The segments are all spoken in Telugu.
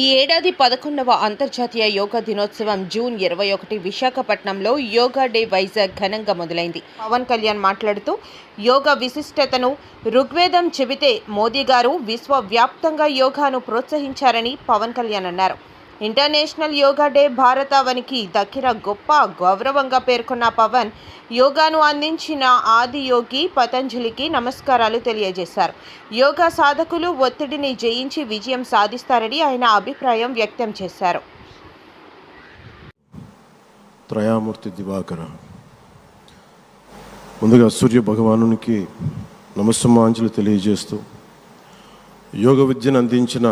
ఈ ఏడాది పదకొండవ అంతర్జాతీయ యోగా దినోత్సవం జూన్ ఇరవై ఒకటి విశాఖపట్నంలో యోగా డే వైజాగ్ ఘనంగా మొదలైంది. పవన్ కళ్యాణ్ మాట్లాడుతూ యోగా విశిష్టతను ఋగ్వేదం చెబితే మోదీ గారు విశ్వవ్యాప్తంగా యోగాను ప్రోత్సహించారని పవన్ కళ్యాణ్ అన్నారు. ఇంటర్నేషనల్ యోగా డే భారతావనికి దక్కిన గొప్ప గౌరవంగా పేర్కొన్న పవన్ యోగాను అందించిన ఆది యోగి పతంజలికి నమస్కారాలు తెలియజేశారు. యోగా సాధకులు ఒత్తిడిని జయించి విజయం సాధిస్తారని ఆయన అభిప్రాయం వ్యక్తం చేశారు. త్రయామూర్తి దివాకర. ముందుగా సూర్య భగవానునికి నమస్సమాంజలు తెలియజేస్తూ యోగ విద్యను అందించిన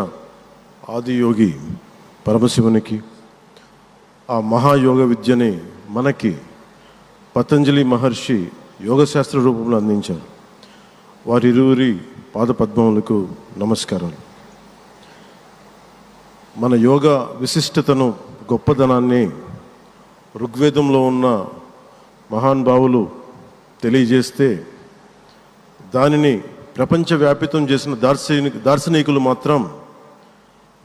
ఆది యోగి పరమశివునికి ఆ మహాయోగ విద్యని మనకి పతంజలి మహర్షి యోగశాస్త్ర రూపంలో అందించారు. వారిరువురి పాదపద్మములకు నమస్కారాలు. మన యోగ విశిష్టతను గొప్పదనాన్ని ఋగ్వేదంలో ఉన్న మహానుభావులు తెలియజేస్తే దానిని ప్రపంచవ్యాపితం చేసిన దార్శనిక దార్శనికులు మాత్రం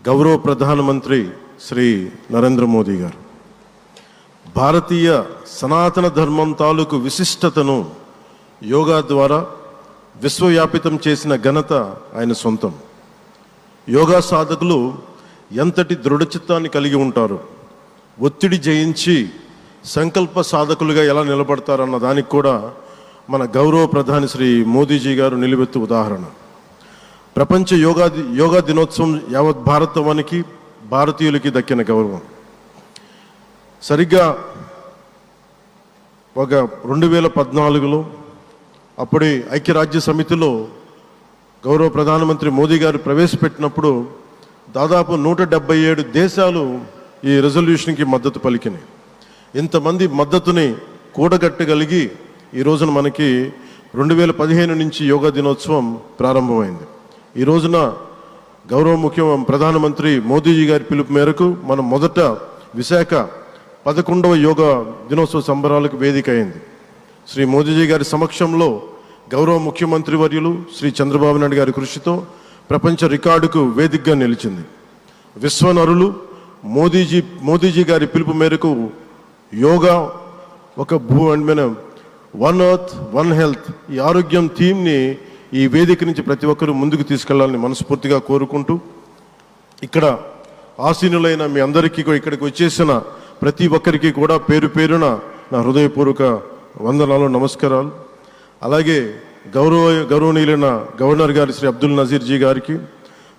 గౌరవ ప్రధానమంత్రి శ్రీ నరేంద్ర మోదీ గారు. భారతీయ సనాతన ధర్మం తాలూకు విశిష్టతను యోగా ద్వారా విశ్వవ్యాపితం చేసిన ఘనత ఆయన సొంతం. యోగా సాధకులు ఎంతటి దృఢచిత్తాన్ని కలిగి ఉంటారు ఒత్తిడి జయించి సంకల్ప సాధకులుగా ఎలా నిలబడతారన్న దానికి కూడా మన గౌరవ ప్రధాని శ్రీ మోదీజీ గారు నిలబెత్తు ఉదాహరణ. ప్రపంచ యోగా యోగా దినోత్సవం యావత్ భారతవానికి భారతీయులకి దక్కిన గౌరవం. సరిగ్గా ఒక రెండు వేల పద్నాలుగులో అప్పటి ఐక్యరాజ్య సమితిలో గౌరవ ప్రధానమంత్రి మోదీ గారు ప్రవేశపెట్టినప్పుడు దాదాపు నూట డెబ్బై ఏడు దేశాలు ఈ రెజల్యూషన్కి మద్దతు పలికినాయి. ఇంతమంది మద్దతుని కూడగట్టగలిగి ఈ రోజున మనకి రెండు వేల పదిహేను నుంచి యోగా దినోత్సవం ప్రారంభమైంది. ఈ రోజున గౌరవ ముఖ్య ప్రధానమంత్రి మోదీజీ గారి పిలుపు మేరకు మనం మొదట విశాఖ పదకొండవ యోగ దినోత్సవ సంబరాలకు వేదిక అయింది. శ్రీ మోదీజీ గారి సమక్షంలో గౌరవ ముఖ్యమంత్రి వర్యులు శ్రీ చంద్రబాబు నాయుడు గారి కృషితో ప్రపంచ రికార్డుకు వేదికగా నిలిచింది. విశ్వనరులు మోదీజీ మోదీజీ గారి పిలుపు మేరకు యోగా ఒక భూ and one earth one health ఈ ఆరోగ్యం థీమ్ని ఈ వేదిక నుంచి ప్రతి ఒక్కరూ ముందుకు తీసుకెళ్ళాలని మనస్ఫూర్తిగా కోరుకుంటూ ఇక్కడ ఆసీనులైన మీ అందరికీ ఇక్కడికి వచ్చేసిన ప్రతి ఒక్కరికి కూడా పేరు పేరున నా హృదయపూర్వక వందనాలు నమస్కారాలు. అలాగే గౌరవ గౌరవనీయులైన గవర్నర్ గారి శ్రీ అబ్దుల్ నజీర్ జీ గారికి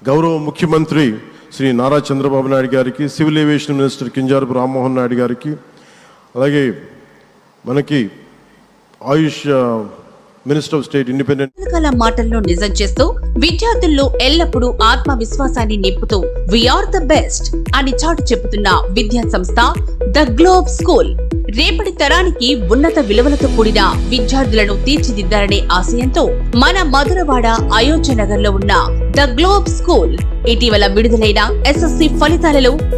గౌరవ ముఖ్యమంత్రి శ్రీ నారా చంద్రబాబు నాయుడు గారికి civil aviation minister Kinjarapu Rammohan Naidu గారికి అలాగే మనకి Ayush minister of state independent రకాల నిజం చేస్తూ విద్యార్థుల్లో ఎల్లప్పుడూ ఆత్మవిశ్వాసాన్ని నింపుతూ వీఆర్ ద బెస్ట్ అని చాటు చెబుతున్న విద్యా సంస్థ ద గ్లోబ్ స్కూల్ రేపటి తరానికి ఉన్నత విలువలతో కూడిన విద్యార్థులను తీర్చిదిద్దాలనే ఆశయంతో మన మధురవాడ అయోధ్య నగర్లో ఉన్న ద గ్లోబ్ స్కూల్ ఇటీవల విడుదలైన ఎస్ఎస్సి ఫలితాలలో